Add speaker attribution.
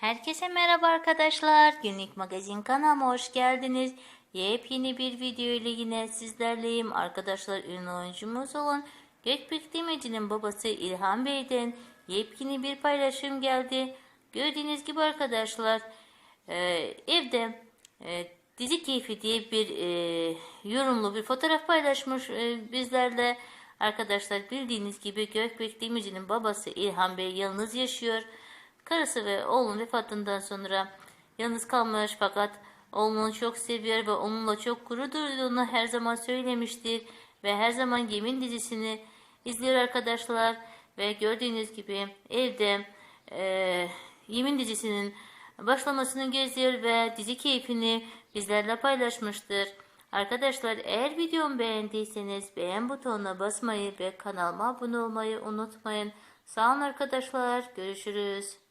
Speaker 1: Herkese merhaba arkadaşlar. Günlük magazin kanalıma hoş geldiniz. Yepyeni bir video ile yine sizlerleyim. Arkadaşlar ünlü oyuncumuz olan Gökbek Demirci'nin babası İlhan Bey'den yepyeni bir paylaşım geldi. Gördüğünüz gibi arkadaşlar e, evde e, dizi keyfi diye bir e, yorumlu bir fotoğraf paylaşmış e, bizlerle. Arkadaşlar bildiğiniz gibi Gökbek Demirci'nin babası İlhan Bey yalnız yaşıyor. Karısı ve oğlunun vefatından sonra yalnız kalmış fakat oğlunu çok seviyor ve onunla çok gurur duyduğunu her zaman söylemiştir. Ve her zaman Yemin dizisini izliyor arkadaşlar. Ve gördüğünüz gibi evde eee, Yemin dizisinin başlamasını geziyor ve dizi keyfini bizlerle paylaşmıştır. Arkadaşlar eğer videomu beğendiyseniz beğen butonuna basmayı ve kanalıma abone olmayı unutmayın. Sağ olun arkadaşlar. Görüşürüz.